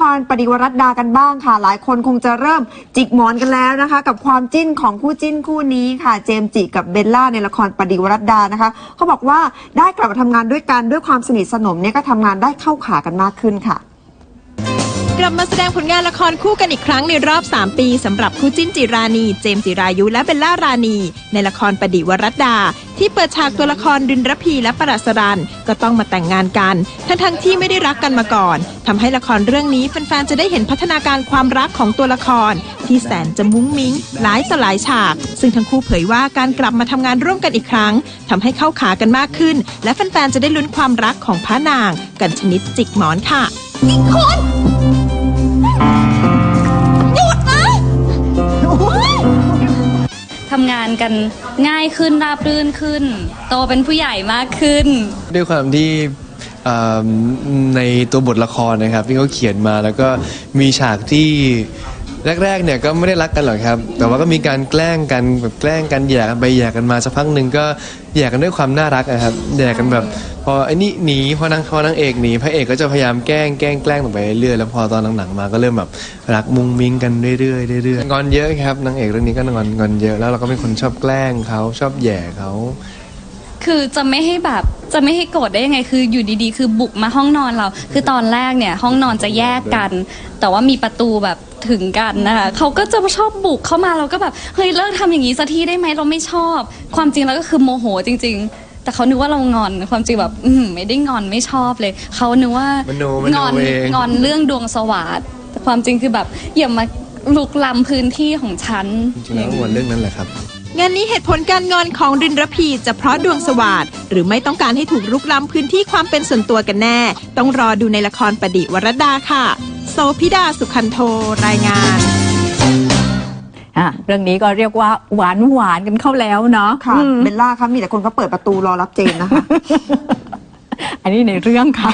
ครปฏิวรัตดากันบ้างค่ะ หลายคนคงจะเริ่มจิกหมอนกันแล้วนะคะ กับความจิ้นของคู่จิ้นคู่นี้ค่ะ เจมส์จิกับเบลล่าในละครปฏิวรัตดานะคะเขาบอกว่าได้กลับมาทำงานด้วยกันด้วยความสนิทสนมเนี่ยก็ทำงานได้เข้าขากันมากขึ้นค่ะ กลับมาแสดงผลงานละครคู่กันอีกครั้งในรอบ 3 ปีสำหรับคู่จิ้นจิรานีเจมส์จิรายุและเบลล่ารานี ในละครปฏิวรัตดา ที่เปิดฉากตัวละครดินรพีและปรัสรันก็ต้องมาแต่งงานกัน ทั้งทั้งที่ไม่ได้รักกันมาก่อนทำให้ละครเรื่องนี้แฟนๆจะได้เห็นพัฒนาการความรักของตัวละคร ที่แสนจะมุ้งมิ้งหลายต่อหลายฉาก ซึ่งทั้งคู่เผยว่าการกลับมาทำงานร่วมกันอีกครั้งทำให้เข้าขากันมากขึ้น และแฟนๆจะได้ลุ้นความรักของพระนาง กันชนิดจิกหมอนค่ะ ทำงานกันง่ายขึ้นราบรื่นขึ้น โตเป็นผู้ใหญ่มากขึ้น ด้วยความที่เอ่อในตัวบทละครนะครับที่เขาเขียนมาแล้วก็มีฉากที่ แรกๆเนี่ยก็ไม่ได้รักกันหรอกครับ แต่ว่าก็มีการแกล้งกันแบบแกล้งกันแย่กันไปแย่กันมาสักพักหนึ่งก็แย่กันด้วยความน่ารักนะครับแย่กันแบบ พอไอ้นี่หนีพอนางพอนางเอกหนีพระเอกก็จะพยายามแกล้งแกล้งแกล้งต่อไปเรื่อยๆแล้วพอตอนหลังๆมาก็เริ่มแบบรักมุงมิ้งกันเรื่อยๆเรื่อยๆงอนเยอะครับนางเอกเรื่องนี้ก็งอนงอนเยอะแล้วเราก็เป็นคนชอบแกล้งเขาชอบแย่เขาคือจะไม่ให้แบบจะไม่ให้โกรธได้ยังไงคืออยู่ดีๆ คือบุกมาห้องนอนเรา คือตอนแรกเนี่ยห้องนอนจะแยกกัน แต่ว่ามีประตูแบบ ถึงกันนะคะเขาก็จะชอบบุกเข้ามาเราก็แบบเฮ้ยเลิกทำอย่างนี้สักทีได้ไหมเราไม่ชอบ ความจริงแล้วก็คือโมโหจริง ๆ แต่เขานึกว่าเรางอนความจริงแบบอืมไม่ได้งอนไม่ชอบเลยเขานึกว่ามโนมโนงอนเอง งอนเรื่องดวงสวัสดแต่ความจริงคือแบบอย่ามาลุกล้ำพื้นที่ของฉัน จริงๆแล้วก็งอนเรื่องนั้นแหละครับ งานนี้เหตุผลการงอนของรินรพีจะเพราะดวงสวัสดหรือไม่ต้องการให้ถูกรุกล้ำพื้นที่ความเป็นส่วนตัวกันแน่ ต้องรอดูในละครปฏิวรดาค่ะโซ พิดาสุขันโทรายงานอะเรื่องนี้ก็เรียกว่าหวานหวานๆกันเข้าแล้วเนาะค่ะอืมเบลล่าครับมีแต่คนก็เปิดประตูรอรับเจมส์นะคะ อันนี้ในเรื่องค่ะ